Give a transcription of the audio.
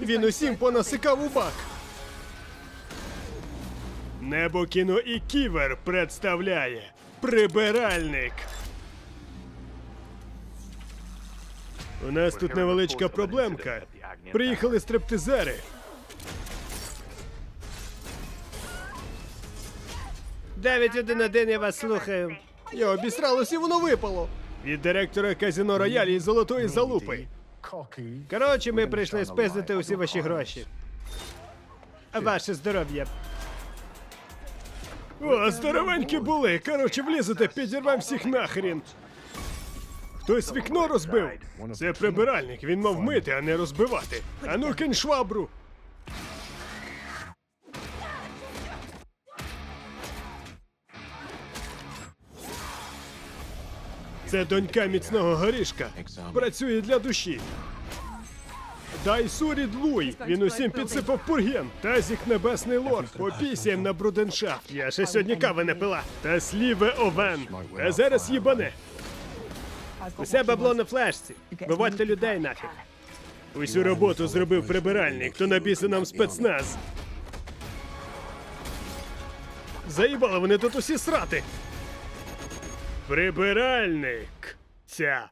Він усім понасикав у бак. Небо кіно і ківер представляє прибиральник. У нас тут невеличка проблемка. Приїхали стриптизери. Дев'ять один один, я вас слухаю. Я обісралось і воно випало. Від директора казіно роялі і золотої залупи. Коротше, ми прийшли спиздити усі ваші гроші. А ваше здоров'я. О, здоровенькі були. Коротше, влізете, підірвем всіх нахрін. Хтось вікно розбив. Це прибиральник, він мав мити, а не розбивати. Ану кинь швабру. Це донька міцного горішка. Працює для душі. Дай сурід Луй, він усім підсипав пурген. Тазік небесний лорд, попісяєм на бруденшафт. Я ще сьогодні кави не пила. Та сліве овен. А зараз їбане. Усе бабло на флешці. Виводьте людей нафіг. Усю роботу зробив прибиральник, то набіси нам спецназ. Заїбали вони тут усі срати. Прибиральник. Ця